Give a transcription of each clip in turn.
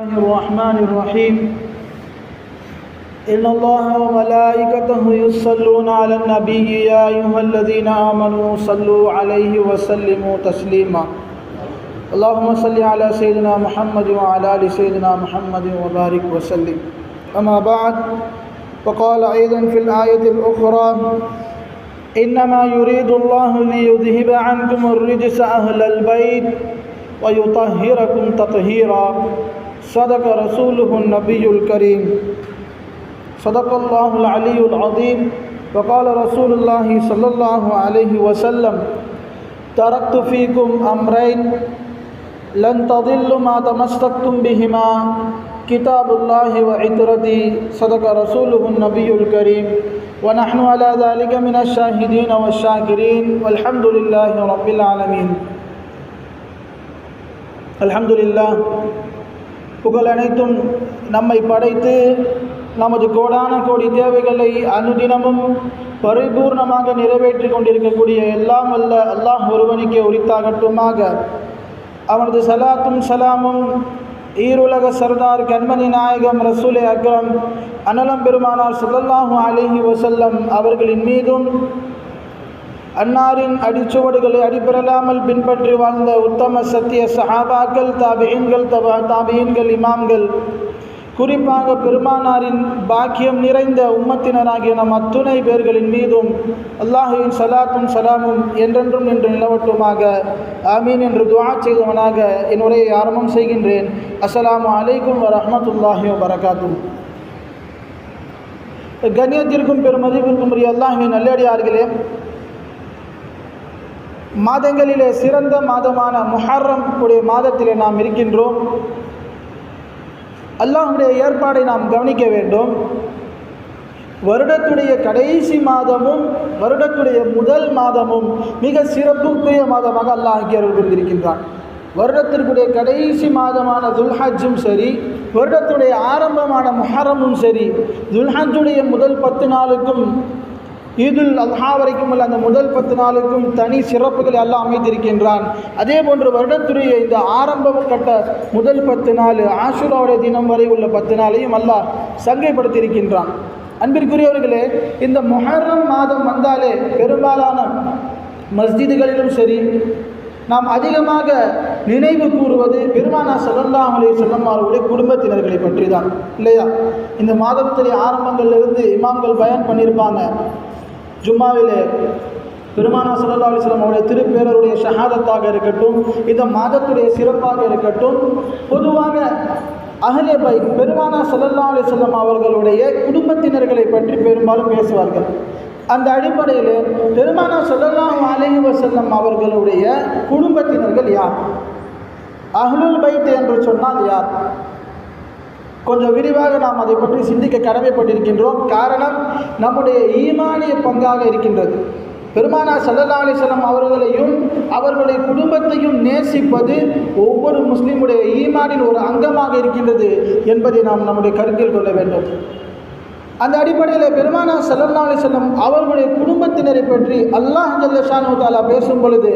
الله الرحمن الرحيم. إن الله وملائكته يصلون على النبي يا أيها الذين آمنوا صلوا عليه وسلموا تسليما. اللهم صل على سيدنا محمد وعلى آل سيدنا محمد وبارك وسلم. أما بعد وقال أيضا في الآية الأخرى إنما يريد الله ليذهب عنكم الرجس أهل البيت ويطهركم تطهيرا. صدق رسوله النبي الكريم. صدق الله العلي العظيم. وقال رسول الله صلى الله عليه وسلم تركت فيكم أمرين. لن تضلوا ما تمسكتم بهما. كتاب الله وعترتي. صدق رسوله النبي الكريم. ونحن على ذلك من الشاهدين والشاكرين. والحمد لله رب العالمين. الحمد لله புகழ் அனைத்தும் நம்மை படைத்து நமது கோடான கோடி தேவைகளை அனுதினமும் பரிபூர்ணமாக நிறைவேற்றி கொண்டிருக்கக்கூடிய எல்லாம் அல்ல அல்லாஹ் ஒருவனுக்கே உரித்தாகட்டுமாக. அவனது சலாத்தும் சலாமும் ஈருலக சர்தார் கண்மணி நாயகம் ரசூலே அக்ரம் அனலம் பெருமானார் சுல்லாஹூ அலிஹி வசல்லம் அவர்களின் மீதும் அன்னாரின் அடிச்சுவடுகளை அடிபெறலாமல் பின்பற்றி வாழ்ந்த உத்தம சத்திய சஹாபாக்கள் தாபியன்கள் தபா தாபியன்கள் இமாம்கள் குறிப்பாக பெருமானாரின் பாக்கியம் நிறைந்த உம்மத்தினராகிய நம் அத்துணை பேர்களின் மீதும் அல்லாஹுவின் சலாத்தும் சலாமும் என்றென்றும் நின்று நிலவட்டுமாக. ஆமீன் என்று துவா செய்தவனாக என் உரையை ஆரம்பம் செய்கின்றேன். அஸ்லாம் அலைக்கும் வரமத்துல்லாஹி வரகாத்தும் கண்ணியத்திற்கும் பெருமதிப்பிற்கும் உரிய அல்லாஹுவின் நல்லடியார்களே மாதங்களிலே சிறந்த மாதமான முஹர்ரம் உடைய மாதத்திலே நாம் இருக்கின்றோம். அல்லாஹுடைய ஏற்பாடை நாம் கவனிக்க வேண்டும். வருடத்துடைய கடைசி மாதமும் வருடத்துடைய முதல் மாதமும் மிக சிறப்புக்குரிய மாதமாக அல்லாஹ் அங்கீகாரம் புரிந்திருக்கின்றான் வருடத்திற்குடைய கடைசி மாதமான துல்ஹஜும் சரி வருடத்துடைய ஆரம்பமான முஹரமும் சரி துல்ஹஜுடைய முதல் பத்து நாளுக்கும் ஈதுல் அல்ஹா வரைக்கும் உள்ள அந்த முதல் பத்து நாளுக்கும் தனி சிறப்புகளை எல்லாம் அமைத்திருக்கின்றான். அதே போன்று வருடத்துடைய இந்த ஆரம்ப கட்ட முதல் பத்து நாள் ஆசுராவுடைய தினம் வரை உள்ள பத்து நாளையும் அல்லாஹ் சங்கைப்படுத்தியிருக்கின்றான். அன்பிற்குரியவர்களே இந்த மொஹர்ரம் மாதம் வந்தாலே பெரும்பாலான மஸ்ஜிதுகளிலும் சரி நாம் அதிகமாக நினைவு கூறுவது பெருமானா சல்லல்லாஹ் அலி சொல்லம்மாருடைய குடும்பத்தினர்களை பற்றி தான் இல்லையா? இந்த மாதத்துடைய ஆரம்பங்களிலிருந்து இமாம்கள் பயன் பண்ணியிருப்பாங்க. ஜும்மாவிலே பெருமானா சல்லா அலிஸ்லாம் அவருடைய திருப்பேரருடைய ஷஹாதத்தாக இருக்கட்டும் இந்த மாதத்துடைய சிறப்பாக இருக்கட்டும் பொதுவாக அகலே பை பெருமானா சல்லா அலிஸ்லாம் அவர்களுடைய குடும்பத்தினர்களை பற்றி பெரும்பாலும் பேசுவார்கள். அந்த அடிப்படையில் பெருமானா சொல்லலாம் அலஹி வசல்லம் அவர்களுடைய குடும்பத்தினர்கள் யார்? அஹ்லுல் பைத் என்று சொன்னால் யார்? கொஞ்சம் விரிவாக நாம் அதை பற்றி சிந்திக்க கடமைப்பட்டிருக்கின்றோம். காரணம் நம்முடைய ஈமானிய பங்காக இருக்கின்றது. பெருமானா சல்லல்லா அலிஸ்லாம் அவர்களையும் அவர்களுடைய குடும்பத்தையும் நேசிப்பது ஒவ்வொரு முஸ்லீமுடைய ஈமானின் ஒரு அங்கமாக இருக்கின்றது என்பதை நாம் நம்முடைய கருத்தில் கொள்ள வேண்டும். அந்த அடிப்படையில் பெருமானா சல்லல்லா அவர்களுடைய குடும்பத்தினரை பற்றி அல்லாஹ் ஜல்லஷானு தாலா பேசும் பொழுது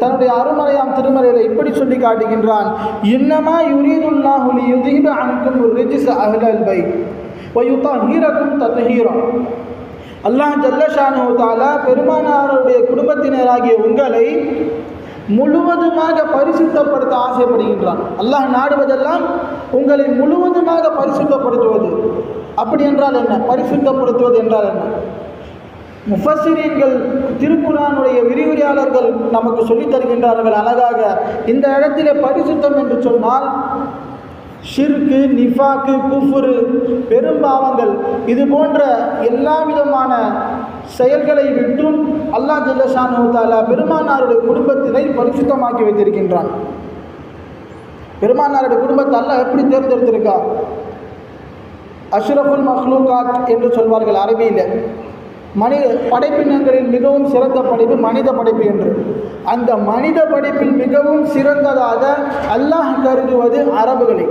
தன்னுடைய அருமறையாம் திருமறையில் இப்படி சொல்லி காட்டுகின்றான் இன்னமா யுரீதுல்லாஹுலி யுதீப அன்கும் ரிஜிஸ் அஹ்லல் பை வயுத்தா ஹீரக்கும் தத்ஹீரா. அல்லாஹ் ஜல்லஷானு தாலா பெருமானாருடைய குடும்பத்தினராகிய உங்களை முழுவதுமாக பரிசுத்தப்படுத்த ஆசைப்படுகின்றான். அல்லாஹ் நாடுவதெல்லாம் உங்களை முழுவதுமாக பரிசுத்தப்படுத்துவது. அப்படி என்றால் என்ன? பரிசுத்தப்படுத்துவது என்றால் என்ன? முஃபசிரியன்கள் திருக்குறானுடைய விரிவுரையாளர்கள் நமக்கு சொல்லித் தருகின்றார்கள் அழகாக. இந்த இடத்திலே பரிசுத்தம் என்று சொன்னால் ஷிர்கு நிஃபாக்கு குஃபுரு பெரும்பாவங்கள் இது போன்ற எல்லா விதமான செயல்களை விட்டும் அல்லாஹ் ஜல்லஷானு தாலா பெருமானாருடைய குடும்பத்தினை பரிசுத்தமாக்கி வைத்திருக்கின்றான். பெருமானாருடைய குடும்பத்தை அல்ல எப்படி தேர்ந்தெடுத்திருக்கா? அஷ்ரஃபுல் மஹ்லூகாத் என்று சொல்வார்கள் அரபியில். மனித படைப்பினங்களில் மிகவும் சிறந்த படைப்பு மனித படைப்பு என்று. அந்த மனித படைப்பில் மிகவும் சிறந்ததாக அல்லாஹ் கருதுவது அரபுகளை.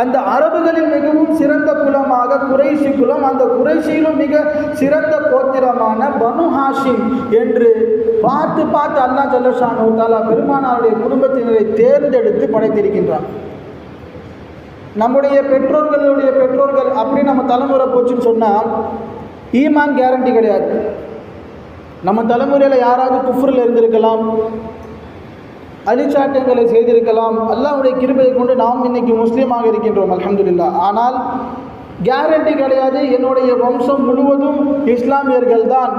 அந்த அரபுகளில் மிகவும் சிறந்த குலமாக குறைசி குலம் அந்த குறைசியிலும் மிக சிறந்த கோத்திரமான பனு ஹாஷிம் என்று பார்த்து பார்த்து அல்லா ஜல்லஷானு தாலா பெருமானாருடைய குடும்பத்தினரை தேர்ந்தெடுத்து படைத்திருக்கின்றான் நம்முடைய பெற்றோர்களுடைய பெற்றோர்கள் அப்படி நம்ம தலைமுறை போச்சுன்னு சொன்னால் ஈமான் கேரண்டி கிடையாது. நம்ம தலைமுறையில் யாராவது குஃப்ரில் இருந்திருக்கலாம் அழிச்சாட்டங்களை செய்திருக்கலாம் அல்லாவுடைய கிருபையை கொண்டு நாம் இன்னைக்கு முஸ்லீமாக இருக்கின்றோம் அலமதுல்லா ஆனால் கேரண்டி கிடையாது. என்னுடைய வம்சம் முழுவதும் இஸ்லாமியர்கள் தான்.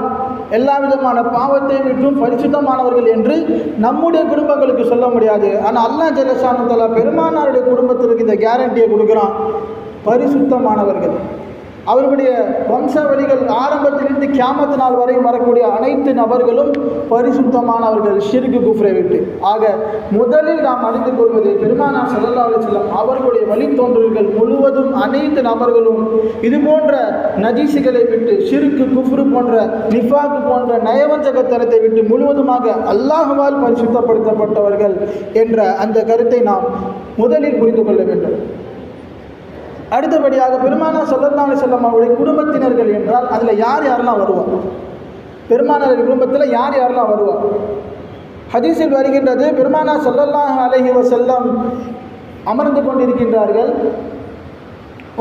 எல்லா விதமான பாவத்தை விட்டும் பரிசுத்தமானவர்கள் என்று நம்முடைய குடும்பங்களுக்கு சொல்ல முடியாது. ஆனால் அல்லாஹ் ஜலசானத்தலா பெருமானாருடைய குடும்பத்திற்கு இந்த கேரண்டியை கொடுக்குறான். பரிசுத்தமானவர்கள். அவர்களுடைய வம்சாவளிகள் ஆரம்பத்திலிருந்து கியாமத்து நாள் வரை வரக்கூடிய அனைத்து நபர்களும் பரிசுத்தமானவர்கள் ஷிர்கு குஃப்ரை விட்டு. ஆக முதலில் நாம் அறிந்து கொள்வது பெருமானா சல்லல்லா செல்லம் அவர்களுடைய வழித்தோன்றல்கள் முழுவதும் அனைத்து நபர்களும் இது போன்ற நஜீசுகளை விட்டு ஷிருக்கு குஃப்ரு போன்ற நிஃபாக்கு போன்ற நயவஞ்சகத்தனத்தை விட்டு முழுவதுமாக அல்லாஹுவால் பரிசுத்தப்படுத்தப்பட்டவர்கள் என்ற அந்த கருத்தை நாம் முதலில் புரிந்து கொள்ள வேண்டும். அடுத்தபடியாக பெருமானா சொல்லல்லாஹு செல்லம் அவருடைய குடும்பத்தினர்கள் என்றால் அதில் யார் யாரெல்லாம் வருவோம் பெருமானார் குடும்பத்தில் யார் யாரெல்லாம் வருவோம் ஹதீஸில் வருகின்றது பெருமானா சொல்லல்லாஹ் அலைஹி செல்லம் அமர்ந்து கொண்டிருக்கின்றார்கள்.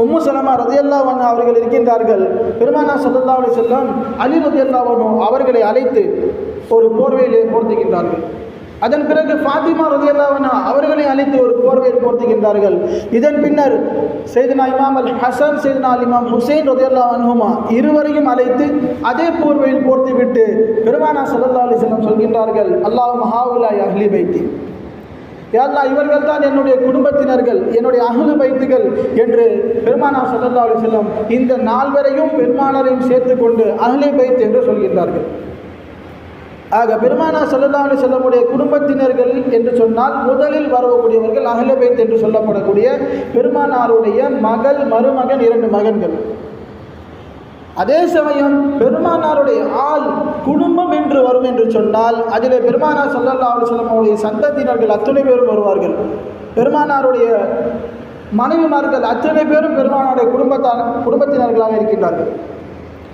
உம்மு சலமா ரதியல்லா வண்ணா அவர்கள் இருக்கின்றார்கள். பெருமானா சொல்லல்லா அலி செல்லம் அலி ரதியல்லா அவர்களை அழைத்து ஒரு போர்வையிலே போர்த்துகின்றார்கள் அதன் பிறகு ஃபாத்திமா ரதியல்லாவனா அவர்களை அழைத்து ஒரு போர்வையில் போர்த்துகின்றார்கள். இதன் பின்னர் செய்தனா இமாம் அல் ஹசன் செய்தனா அல் இமாம் ஹுசைன் ரதியல்லா அன்ஹுமா இருவரையும் அழைத்து அதே போர்வையில் போர்த்திவிட்டு பெருமானா சல்லா அலிஸ்லாம் சொல்கின்றார்கள் அல்லாஹ் மஹாவுல்லாய் அஹ்லி பைத்தி. யாழ்லா இவர்கள் தான் என்னுடைய குடும்பத்தினர்கள் என்னுடைய அகலு பைத்துகள் என்று பெருமானா சல்லா அலிஸ்லாம் இந்த நால்வரையும் பெருமானரையும் சேர்த்து கொண்டு அஹ்லி பைத்து என்று சொல்கின்றார்கள். ஆக பெருமானா சல்லல்லா செல்லக்கூடிய செல்லமுடைய குடும்பத்தினர்கள் என்று சொன்னால் முதலில் வரக்கூடியவர்கள் அகலபேத் என்று சொல்லப்படக்கூடிய பெருமானாருடைய மகள் மருமகன் இரண்டு மகன்கள். அதே சமயம் பெருமானாருடைய ஆள் குடும்பம் என்று வரும் என்று சொன்னால் அதிலே பெருமானார் சல்லல்லா அலி செல்லமுடைய சந்ததியினர்கள் அத்துணை பேரும் வருவார்கள். பெருமானாருடைய மனைவிமார்கள் அத்தனை பேரும் பெருமானாருடைய குடும்பத்தார் குடும்பத்தினர்களாக இருக்கின்றார்கள்.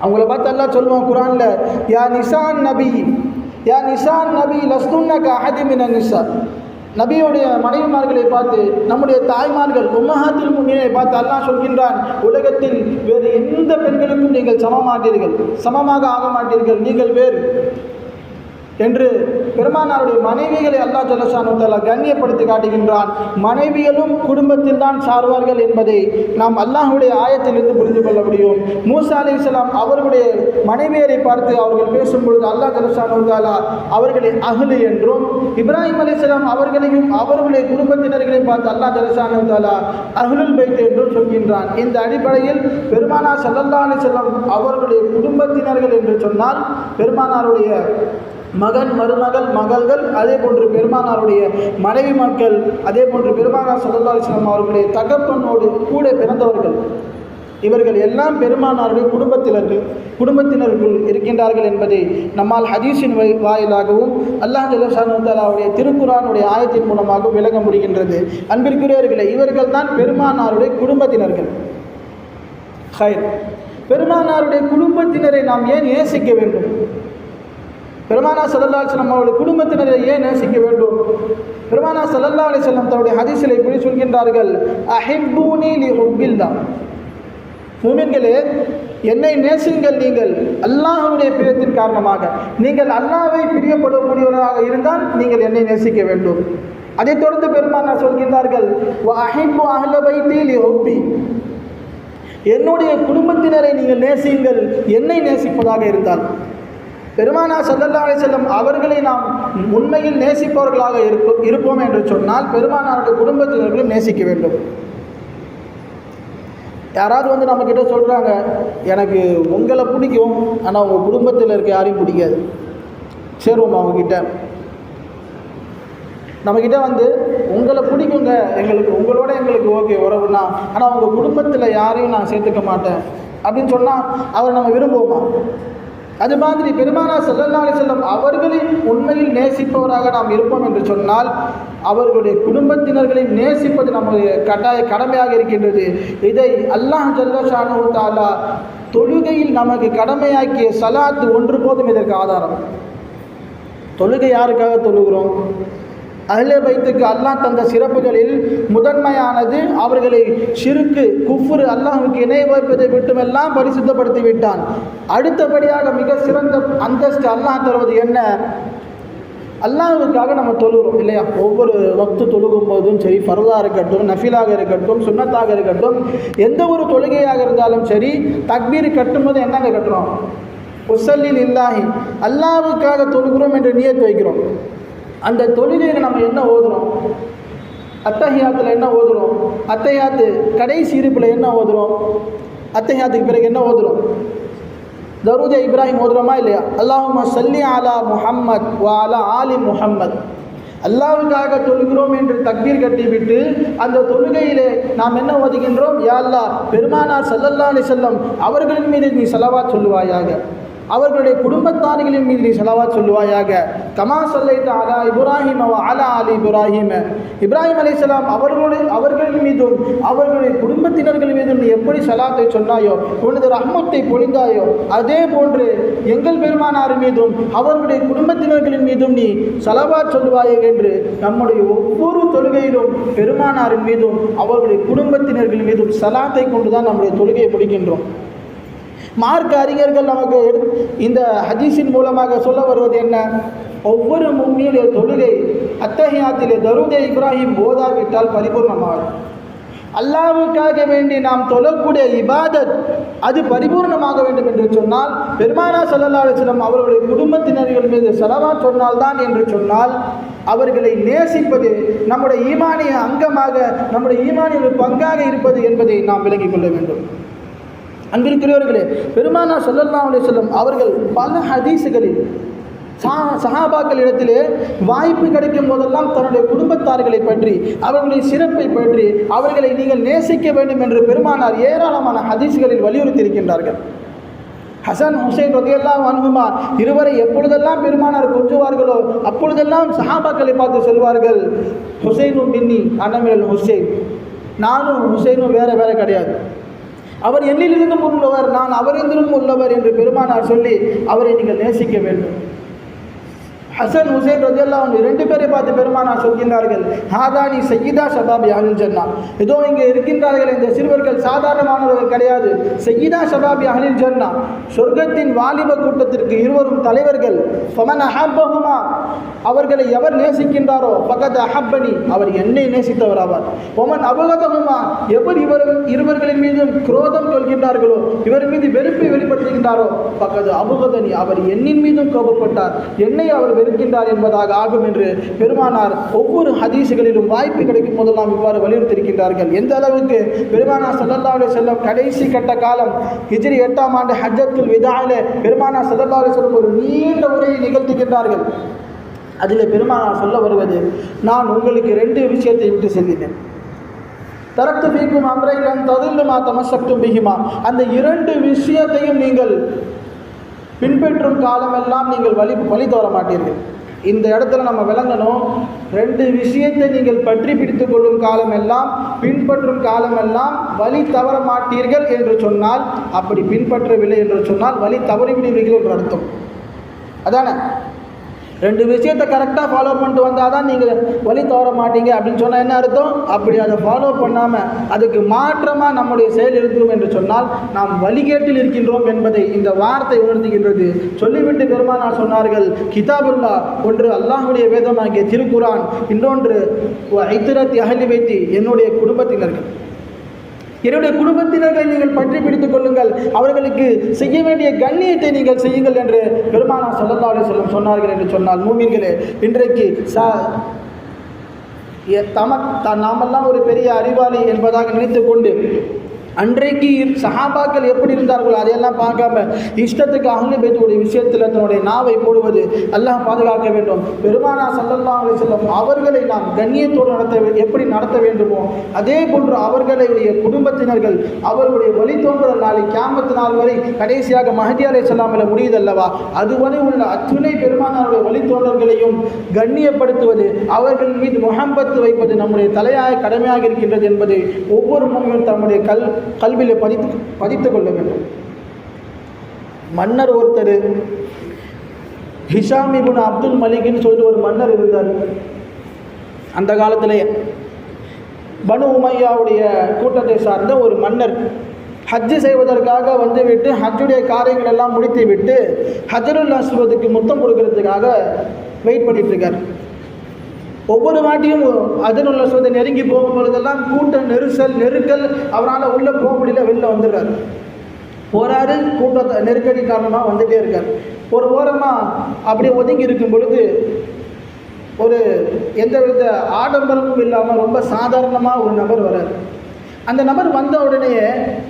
அவங்கள பார்த்து எல்லாம் சொல்லுவோம் குரானில் யா நிசான் நபி யா நிசான் நபி லஸ்துன்னக அஹதி மின நிசா. நபியுடைய மனைவிமார்களை பார்த்து நம்முடைய தாய்மார்கள் உம்மஹாத்தில் முன்னிலை பார்த்து அல்லாஹ் சொல்கின்றான் உலகத்தில் வேறு எந்த பெண்களுக்கும் நீங்கள் சமமாட்டீர்கள். சமமாக ஆக மாட்டீர்கள். நீங்கள் வேறு என்று பெருமானாருடைய மனைவிகளை அல்லா ஜலசானு கண்ணியப்படுத்தி காட்டுகின்றான். மனைவிகளும் குடும்பத்தில் தான் சார்வார்கள் என்பதை நாம் அல்லாஹுடைய ஆயத்திலிருந்து புரிந்து கொள்ள முடியும். மூசா அலி இஸ்லாம் அவர்களுடைய மனைவியரை பார்த்து அவர்கள் பேசும்பொழுது அல்லா ஜலசானுத்தாலா அவர்களை அகலு என்றும் இப்ராஹிம் அலி இஸ்லாம் அவர்களையும் அவர்களுடைய குடும்பத்தினர்களையும் பார்த்து அல்லா ஜலசானுத்தாலா அகலுல் பைத் என்றும் சொல்கின்றான். இந்த அடிப்படையில் பெருமானார் சல்லல்லா அலி செல்லம் அவர்களுடைய குடும்பத்தினர்கள் என்று சொன்னால் பெருமானாருடைய மகன் மருமகள் மகள்கள் அதே போன்று பெருமானாருடைய மனைவி மக்கள் அதே போன்று பெருமானார் சல்லா அவர்களுடைய தகப்பனோடு கூட பிறந்தவர்கள். இவர்கள் எல்லாம் பெருமானாருடைய குடும்பத்தினர்கள். குடும்பத்தினர்கள் இருக்கின்றார்கள் என்பதை நம்மால் ஹதீஸின் வாயிலாகவும் அல்லாஹ் ஜல்லாவுடைய திருக்குறானுடைய ஆயத்தின் மூலமாக விளங்க முடிகின்றது. அன்பிற்குரியவர்களே இவர்கள் தான் பெருமானாருடைய குடும்பத்தினர்கள். ஹைர். பெருமானாருடைய குடும்பத்தினரை நாம் ஏன் நேசிக்க வேண்டும்? பெருமானா சல்லல்லா செல்லம் அவருடைய குடும்பத்தினரை ஏன் நேசிக்க வேண்டும்? பெருமானா சல்லல்லா செல்லம் தன்னுடைய ஹதீஸில் இப்படி சொல்கின்றார்கள் அஹிப்பூனி லி ஹுப்பில்லா மூமின்களே என்னை நேசிங்கள் நீங்கள் அல்லாஹுடைய பிரியத்தின் காரணமாக. நீங்கள் அல்லாவை பிரியப்படக்கூடியவராக இருந்தால் நீங்கள் என்னை நேசிக்க வேண்டும். அதைத் தொடர்ந்து பெருமானார் சொல்கின்றார்கள் அஹிப்பு அஹ்ல பைத்தி லி என்னுடைய குடும்பத்தினரை நீங்கள் நேசியுங்கள் என்னை நேசிப்பதாக இருந்தால். பெருமானா சல்லல்லா செல்லும் செல்லம் அவர்களை நாம் உண்மையில் நேசிப்பவர்களாக இருப்போம் இருப்போம் என்று சொன்னால் பெருமானாருடைய குடும்பத்தினர்களும் நேசிக்க வேண்டும். யாராவது வந்து நம்மக்கிட்ட சொல்கிறாங்க எனக்கு உங்களை பிடிக்கும் ஆனால் உங்கள் குடும்பத்தில் இருக்க யாரையும் பிடிக்காது. சேருவோம் அவங்கக்கிட்ட நம்மக்கிட்ட வந்து உங்களை பிடிக்குங்க எங்களுக்கு உங்களோட எங்களுக்கு ஓகே உறவுனா ஆனால் உங்கள் குடும்பத்தில் யாரையும் நான் சேர்த்துக்க மாட்டேன். அப்படின்னு சொன்னால் அவர் நம்ம விரும்புவோமா? அது மாதிரி பெருமானா செல்லல்லாலே செல்லும் செல்லம் அவர்களை உண்மையில் நேசிப்பவராக நாம் இருப்போம் என்று சொன்னால் அவர்களுடைய குடும்பத்தினர்களை நேசிப்பது நம்முடைய கட்டாய கடமையாக இருக்கின்றது. இதை அல்லாஹ் ஜல்லஷானு தாலா தொழுகையில் நமக்கு கடமையாக்கிய சலாத்து ஒன்று போதும் இதற்கு ஆதாரம். தொழுகை யாருக்காக தொழுகிறோம்? அஹ்லே பைத்துக்கு அல்லாஹ் தந்த சிறப்புகளில் முதன்மையானது அவர்களை சிறுக்கு குஃபுரு அல்லாஹுக்கு இணை வைப்பதை விட்டுமெல்லாம் பரிசுத்தப்படுத்தி விட்டான் அடுத்தபடியாக மிக சிறந்த அந்தஸ்து அல்லாஹ் தருவது என்ன? அல்லாஹ்வுக்காக நம்ம தொழுகிறோம் இல்லையா? ஒவ்வொரு வக்து தொழுகும் போதும் சரி ஃபர்தாக இருக்கட்டும் நஃபிலாக இருக்கட்டும் சுண்ணத்தாக இருக்கட்டும் எந்த ஒரு தொழுகையாக இருந்தாலும் சரி தக்பீர் கட்டும்போது என்னங்க கட்டுறோம்? உசல்லில் இல்லாஹி அல்லாஹ்வுக்காக தொழுகிறோம் என்று நியத்து வைக்கிறோம். அந்த தொழுகையில் நம்ம என்ன ஓதுறோம்? அத்தஹியாத்தில் என்ன ஓதுறோம்? அத்தஹியாத்து கடைசி இருப்பில் என்ன ஓதுறோம்? அத்தஹியாத்துக்கு பிறகு என்ன ஓதுறோம்? தருத இப்ராஹிம் ஓதுறோமா இல்லையா? அல்லாஹும சல்லி அலா முஹம்மத் வா அலா ஆலி முஹம்மத். அல்லாவுக்காக தொழுகிறோம் என்று தக்பீர் கட்டிவிட்டு அந்த தொழுகையிலே நாம் என்ன ஓதுகின்றோம்? யா அல்லாஹ் பெருமானார் சல்லல்லா அலி செல்லம் அவர்களின் மீது நீ செலவா சொல்லுவாயாக. அவர்களுடைய குடும்பத்தார்களின் மீது நீ செலவா சொல்லுவாயாக. கமா சொல்லைத்த அலா இப்ராஹிம் அவ அலா அலி இப்ராஹிம். அலி சலாம் அவர்களுடைய அவர்களின் மீதும் அவர்களுடைய குடும்பத்தினர்கள் மீதும் நீ எப்படி சலாத்தை சொன்னாயோ உனது ரஹ்மத்தை பொழிந்தாயோ அதே போன்று எங்கள் பெருமானார் மீதும் அவர்களுடைய குடும்பத்தினர்களின் மீதும் நீ சலவா சொல்லுவாயாக என்று நம்முடைய ஒவ்வொரு தொழுகையிலும் பெருமானாரின் மீதும் அவர்களுடைய குடும்பத்தினர்கள் மீதும் சலாத்தை கொண்டுதான் நம்முடைய தொழுகையை பிடிக்கின்றோம் மார்க்க அறிஞர்கள் நமக்கு இந்த ஹதீஸின் மூலமாக சொல்ல வருவது என்ன? ஒவ்வொரு மும்மியுடைய தொழுகை அத்தகையாத்திலே தருதே இப்ராஹிம் ஓதாவிட்டால் பரிபூர்ணமாகும். அல்லாவுக்காக வேண்டி நாம் தொழக்கூடிய இபாதத் அது பரிபூர்ணமாக வேண்டும் என்று சொன்னால் பெருமானா சல்லல்லா அலிஸ்லம் அவர்களுடைய குடும்பத்தினர்கள் மீது செலவா சொன்னால்தான் என்று சொன்னால் அவர்களை நேசிப்பது நம்முடைய ஈமானிய அங்கமாக நம்முடைய ஈமானிய ஒரு பங்காக இருப்பது என்பதை நாம் விளங்கிக் கொள்ள வேண்டும். அன்பிருக்கிறவர்களே பெருமானா சொல்லல்லா அலே சொல்லம் அவர்கள் பல ஹதீஸுகளில் சா சஹாபாக்கள் இடத்திலே வாய்ப்பு கிடைக்கும் போதெல்லாம் தன்னுடைய குடும்பத்தார்களை பற்றி அவர்களுடைய சிறப்பை பற்றி அவர்களை நீங்கள் நேசிக்க வேண்டும் என்று பெருமானார் ஏராளமான ஹதீஸ்களில் வலியுறுத்தியிருக்கின்றார்கள். ஹசன் ஹுசைன் ரதியெல்லாம் அனுகுமா இருவரை எப்பொழுதெல்லாம் பெருமானார் கொஞ்சுவார்களோ அப்பொழுதெல்லாம் சஹாபாக்களை பார்த்து சொல்வார்கள் ஹுசைனும் மின்னி அன்னமிரல் ஹுசைன். நானும் ஹுசைனும் வேற வேற கிடையாது. அவர் என்னிலிருந்தும் உள்ளவர் நான் அவரிலிருந்தும் உள்ளவர் என்று பெருமானார் சொல்லி அவரை நீங்கள் நேசிக்க வேண்டும். ஹசன் ஹுசைன் ரஜல்லா ரெண்டு பேரை பார்த்து பெருமானார் சொல்கின்றார்கள் ஹாதானி சையீதா ஷபாபி அஹில் ஜன்னா. இதோ இங்கே இருக்கின்றார்கள் இந்த சிறுவர்கள் சாதாரணமானவர்கள் கிடையாது. சையீதா சதாபி அஹில் ஜன்னா. சொர்க்கத்தின் வாலிப கூட்டத்திற்கு இருவரும் தலைவர்கள். ஃபமன் அஹப்பஹுமா. அவர்களை எவர் நேசிக்கின்றாரோ பக்கத்து அஹப்பனி அவர் என்னை நேசித்தவர் ஆவார் ஒமன் அபகதகுமா எவர் இவர் இருவர்களின் மீதும் குரோதம் கொள்கின்றார்களோ இவர் மீது வெறுப்பை வெளிப்படுத்துகின்றாரோ பக்கத்து அபுகதனி அவர் என்னின் மீதும் கோபப்பட்டார். என்னை அவர் வெறுக்கின்றார் என்பதாக ஆகும் என்று பெருமானார் ஒவ்வொரு ஹதீசுகளிலும் வாய்ப்பு கிடைக்கும் போதெல்லாம் இவ்வாறு வலியுறுத்தியிருக்கின்றார்கள். எந்த அளவுக்கு பெருமானார் ஸல்லல்லாஹு அலைஹி கடைசி கட்ட காலம் ஹிஜ்ரி எட்டாம் ஆண்டு ஹஜ்ஜத்துல் விதாயில பெருமானார் ஸல்லல்லாஹு அலைஹி ஒரு நீண்ட உரையை நிகழ்த்துகின்றார்கள். அதில் பெருமானார் சொல்ல வருவது நான் உங்களுக்கு ரெண்டு விஷயத்தை விட்டு செல்லினேன். தரத்து பீக்கும் அம்ரைலன் ததில்லுமா தமசக்தும் பிகிமா. அந்த இரண்டு விஷயத்தையும் நீங்கள் பின்பற்றும் காலமெல்லாம் நீங்கள் வழி வழி தவற மாட்டீர்கள். இந்த இடத்துல நம்ம விளங்கணும் ரெண்டு விஷயத்தை நீங்கள் பற்றி பிடித்து கொள்ளும் காலமெல்லாம் பின்பற்றும் காலமெல்லாம் வழி தவற மாட்டீர்கள் என்று சொன்னால் அப்படி பின்பற்றவில்லை என்று சொன்னால் வழி தவறிவிடுவீர்கள் என்று அர்த்தம். அதானே? ரெண்டு விஷயத்தை கரெக்டாக ஃபாலோ பண்ணிட்டு வந்தால் தான் நீங்கள் வழி தவற மாட்டீங்க அப்படின்னு சொன்னால் என்ன அர்த்தம்? அப்படி அதை ஃபாலோ பண்ணாமல் அதுக்கு மாற்றமாக நம்முடைய செயல் இருக்கும் என்று சொன்னால் நாம் வழிகேட்டில் இருக்கின்றோம் என்பதை இந்த வார்த்தை உணர்த்துகின்றது. சொல்லிவிட்டு பெருமானார் சொன்னார்கள் கிதாபுல்லா ஒன்று அல்லாஹுடைய வேதமாகிய திருக்குரான் இன்னொன்று ஐத்திரத்தி அகலி வைத்து என்னுடைய குடும்பத்தினர்கள். என்னுடைய குடும்பத்தினர்களை நீங்கள் பற்றி பிடித்துக் கொள்ளுங்கள். அவர்களுக்கு செய்ய வேண்டிய கண்ணியத்தை நீங்கள் செய்யுங்கள் என்று பெருமானா ஸல்லல்லாஹு செல்லும் சொன்னார்கள் என்று சொன்னால் மூமின்களே இன்றைக்கு சா எ- தம த- நாமெல்லாம் ஒரு பெரிய அறிவாளி என்பதாக நினைத்து கொண்டு அன்றைக்கு சஹாபாக்கள் எப்படி இருந்தார்களோ அதையெல்லாம் பார்க்காம இஷ்டத்துக்கு அஹ்லு பேத்துடைய விஷயத்தில் தன்னுடைய நாவை போடுவது எல்லாம் பாதுகாக்க வேண்டும். பெருமானா ஸல்லல்லாஹு அலைஹி வஸல்லம் அவர்களை நாம் கண்ணியத்தோடு நடத்த எப்படி நடத்த வேண்டுமோ அதே போன்று அவர்களுடைய குடும்பத்தினர்கள் அவர்களுடைய வழித்தோன்றல் நாளை கேமத்து நாள் வரை கடைசியாக மஹதி அலை சொல்லாமல் முடியுதல்லவா? அதுவரை உள்ள அத்துணை பெருமானாருடைய வழித்தோன்றர்களையும் கண்ணியப்படுத்துவது அவர்கள் மீது முகம்பத்து வைப்பது நம்முடைய தலையாய கடமையாக இருக்கின்றது என்பதை ஒவ்வொரு முறையும் தம்முடைய கல் கல்வியிலே பதித்து பதித்துக் கொள்ள வேண்டும். மன்னர் ஒருத்தர் ஹிஷாம் இபுன் அப்துல் மலிக்னு சொல்லிட்டு ஒரு மன்னர் இருந்தார். அந்த காலத்திலேயே பனு உமையாவுடைய கூட்டத்தை சார்ந்த ஒரு மன்னர் ஹஜ்ஜு செய்வதற்காக வந்துவிட்டு ஹஜ்ஜுடைய காரியங்கள் எல்லாம் முடித்து விட்டு ஹஜருல் அஸ்வதுக்கு முத்தம் கொடுக்கறதுக்காக வெயிட் பண்ணிட்டு இருக்கார். ஒவ்வொரு வாட்டியும் அதனுள்ள சொந்த நெருங்கி போகும் பொழுதெல்லாம் கூட்டம் நெரிசல் நெருக்கல் அவரால் உள்ளே போக முடியல வெளில வந்துடுறாரு போறாரு கூட்டத்தை நெருக்கடி காரணமாக வந்துட்டே இருக்கார். ஒரு ஓரமாக அப்படியே ஒதுங்கி இருக்கும் பொழுது ஒரு எந்தவித ஆடம்பரமும் இல்லாமல் ரொம்ப சாதாரணமாக ஒரு நபர் வரார். அந்த நபர் வந்த உடனே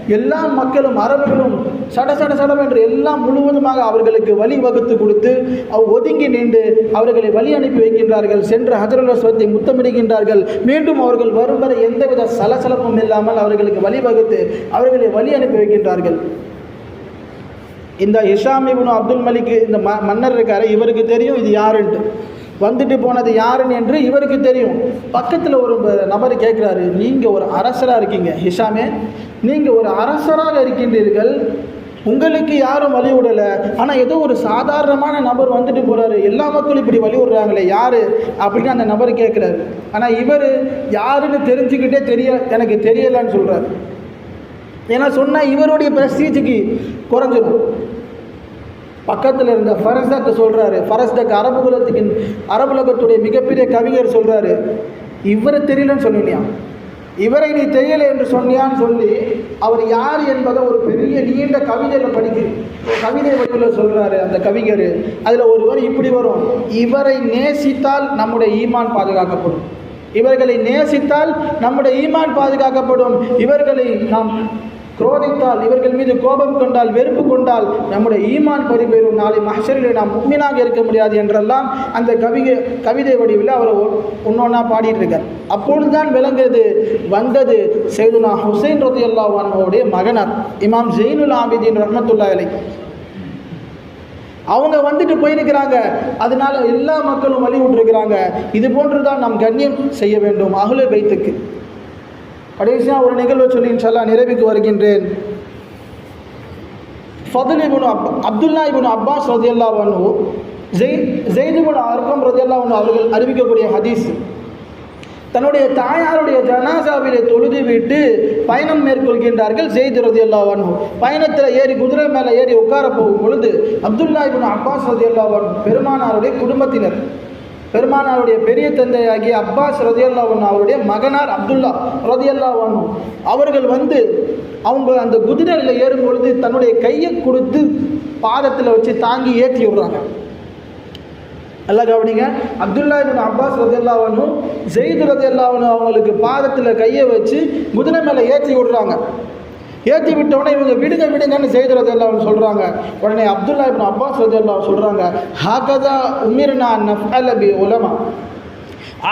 எல்லா மக்களும் அரபுகளும் சட சட சடம் என்று எல்லாம் முழுவதுமாக அவர்களுக்கு வழி வகுத்து கொடுத்து அவ் ஒதுங்கி நின்று அவர்களை வழி அனுப்பி வைக்கின்றார்கள். சென்று ஹஜருல் முத்தமிடுகின்றார்கள். மீண்டும் அவர்கள் வரும் வரை எந்தவித சலசலப்பும் இல்லாமல் அவர்களுக்கு வழிவகுத்து அவர்களை வழி அனுப்பி வைக்கின்றார்கள். இந்த இஷாம் அப்துல் மலிக் இந்த ம மன்னர் இருக்காரு இவருக்கு தெரியும் இது யாருன்ட்டு. வந்துட்டு போனது யாருன்னு என்று இவருக்கு தெரியும். பக்கத்தில் ஒரு நபர் கேட்குறாரு நீங்கள் ஒரு அரசராக இருக்கீங்க ஹிஷாமே. நீங்கள் ஒரு அரசராக இருக்கின்றீர்கள். உங்களுக்கு யாரும் வழி விடலை. ஆனால் ஏதோ ஒரு சாதாரணமான நபர் வந்துட்டு போகிறாரு எல்லா மக்களும் இப்படி வழி விடுறாங்களே யார்? அப்படின்னு அந்த நபர் கேட்குறாரு. ஆனால் இவர் யாருன்னு தெரிஞ்சுக்கிட்டே தெரிய எனக்கு தெரியலைன்னு சொல்கிறார் ஏன்னா சொன்னால் இவருடைய பிரஸ்டீஜுக்கு குறைஞ்சிடும் பக்கத்தில் இருந்த ஃபரஸ்தக் சொல்கிறாரு ஃபரஸ்தக் அரபு குலத்துக்கு அரபுலகத்துடைய மிகப்பெரிய கவிஞர் சொல்கிறாரு இவரை தெரியலன்னு சொன்னியா இவரை நீ தெரியலை என்று சொன்னியான்னு சொல்லி அவர் யார் என்பதை ஒரு பெரிய நீண்ட கவிதையில் படிக்க கவிதை வடிவில் சொல்கிறாரு அந்த கவிஞர். அதில் ஒருவர் இப்படி வரும். இவரை நேசித்தால் நம்முடைய ஈமான் பாதுகாக்கப்படும். இவர்களை நேசித்தால் நம்முடைய ஈமான் பாதுகாக்கப்படும். இவர்களை நாம் குரோதித்தால் இவர்கள் மீது கோபம் கொண்டால் வெறுப்பு கொண்டால் நம்முடைய ஈமான் பறிபெறும் நாளை மஹரில் நாம் உண்மையாக இருக்க முடியாது என்றெல்லாம் அந்த கவிதை கவிதை வடிவில் அவர் ஒன்றொன்னா பாடிட்டு இருக்கார் அப்பொழுதுதான் விளங்குது வந்தது செய்துனா ஹுசைன் ரத்தி அல்லாஹானுடைய மகனார் இமாம் ஜெயினுல் ஆபிதீன் ரஹமத்துல்லா அலை அவங்க வந்துட்டு போயிருக்கிறாங்க. அதனால எல்லா மக்களும் வழி விட்டுருக்கிறாங்க இது போன்று தான் நாம் கண்ணியம் செய்ய வேண்டும் அகுல வைத்துக்கு கடைசியாக ஒரு நிகழ்வை சொல்லி இன்ஷால்லா நிறைவுக்கு வருகின்றேன். ஃபதுல் இபுன் அப் அப்துல்லா இபுன் அப்பாஸ் ரதியல்லா வனு ஜெய் ஜெயிதுபுன் அர்க்கம் ரதியல்லா வனு அவர்கள் அறிவிக்கக்கூடிய ஹதீஸ். தன்னுடைய தாயாருடைய ஜனாசாவிலே தொழுது விட்டு பயணம் மேற்கொள்கின்றார்கள் ஜெயித் ரதி அல்லாவன் பயணத்தில் ஏறி குதிரை மேலே ஏறி உட்கார போகும் பொழுது அப்துல்லா இபின் அப்பாஸ் ரதி அல்லாவன் பெருமானாருடைய குடும்பத்தினர் பெருமானாருடைய பெரிய தந்தையாகிய அப்பாஸ் ரதியல்லாவன் அவருடைய மகனார் அப்துல்லா ரதியல்லாவன் அவர்கள் வந்து அவங்க அந்த குதிரையில் ஏறும் பொழுது தன்னுடைய கையை கொடுத்து பாதத்தில் வச்சு தாங்கி ஏற்றி விடுறாங்க. நல்லா கவனிங்க. அப்துல்லா இபின் அப்பாஸ் ரதியல்லாவனும் ஜெயித் ரதியல்லாவனும் அவங்களுக்கு பாதத்தில் கையை வச்சு குதிரை மேலே ஏற்றி விடுறாங்க. ஏற்றி விட்டோன்னே இவங்க விடுங்க விடுங்கன்னு செய்கிறது எல்லாம் சொல்கிறாங்க உடனே அப்துல்லா இப்போ அப்பாஸ் எல்லாம் சொல்கிறாங்க ஹாகதா உமிர்னா நஃபலபி உலமா.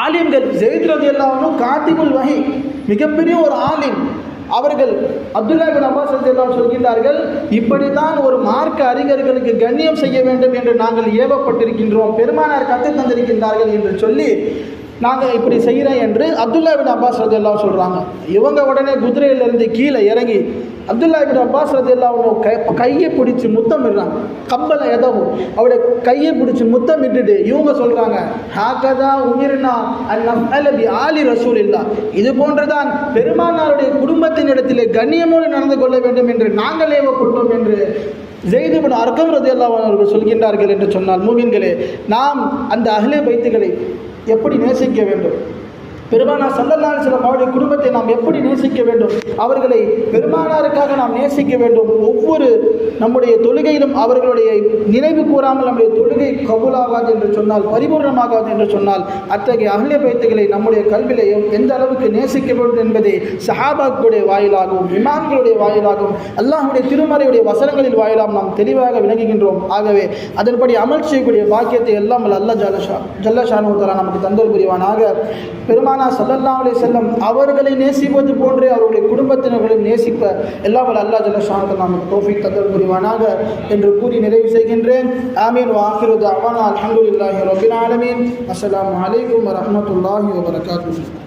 ஆலிம்கள் ஜெயித்ரது எல்லாவனும் காத்திபுல் வகை மிகப்பெரிய ஒரு ஆலிம். அவர்கள் அப்துல்லா பின் அப்பாஸ் எல்லாம் சொல்கின்றார்கள் இப்படித்தான் ஒரு மார்க்க அறிஞர்களுக்கு கண்ணியம் செய்ய வேண்டும் என்று நாங்கள் ஏவப்பட்டிருக்கின்றோம். பெருமானார் கற்று தந்திருக்கின்றார்கள் என்று சொல்லி நாங்கள் இப்படி செய்கிறேன் என்று அப்துல்லா பின் அப்பாஸ் ரதி எல்லாம் சொல்கிறாங்க இவங்க உடனே குதிரையிலேருந்து கீழே இறங்கி அப்துல்லா பின் அப்பாஸ் ரதி எல்லாம் கை கையை பிடிச்சி முத்தம் இடுறாங்க. கம்பலை எதவும் அவருடைய கையை பிடிச்சி முத்தம் இட்டுட்டு இவங்க சொல்கிறாங்க ஹாக்கதா உமிர்னா அல்லபி ஆலி ரசூல் இல்லா இது போன்றுதான் பெருமானாருடைய குடும்பத்தின் இடத்திலே கண்ணியமோடு நடந்து கொள்ள வேண்டும் என்று நாங்கள் ஏவப்பட்டோம் என்று ஜெய்துபின் அர்க்கம் ரதி அவர்கள் சொல்கின்றார்கள் என்று சொன்னால் மூவின்களே நாம் அந்த அகிலே பைத்துகளை எப்படி நேசிக்க வேண்டும்? பெருமானார் சல்லல்லாஹு சில அவருடைய குடும்பத்தை நாம் எப்படி நேசிக்க வேண்டும்? அவர்களை பெருமானாருக்காக நாம் நேசிக்க வேண்டும். ஒவ்வொரு நம்முடைய தொழுகையிலும் அவர்களுடைய நினைவு கூறாமல் நம்முடைய தொழுகை கபூலாகாது என்று சொன்னால் பரிபூர்ணமாகாது என்று சொன்னால் அத்தகைய அகலிய பயத்துகளை நம்முடைய கல்வியிலையும் எந்த அளவுக்கு நேசிக்க வேண்டும் என்பதை சஹாபாக்களுடைய வாயிலாகவும் இமாம்களுடைய வாயிலாகவும் அல்லாஹுடைய திருமறையுடைய வசனங்களில் வாயிலாம் நாம் தெளிவாக விளங்குகின்றோம். ஆகவே அதன்படி அமல் செய்யக்கூடிய பாக்கியத்தை எல்லாம் அல்ல ஜல்லஷா ஜல்லஷானு நமக்கு தந்தல் புரிவானாக. பெருமாள் பெருமானா சல்லல்லா அலி செல்லம் அவர்களை நேசிப்பது போன்றே அவருடைய குடும்பத்தினர்களையும் நேசிப்ப. எல்லாம் அல்லா ஜலஷானத்தில் நமக்கு தோஃபிக் தந்தல் புரிவானாக என்று கூறி நிறைவு செய்கின்றேன். ஆமீன். வாஹிரு அவானா அலமதுல்லாஹி ரபின் ஆலமீன். அஸ்லாம் வலைக்கம் வரமத்துல்லாஹி வபரகாத்து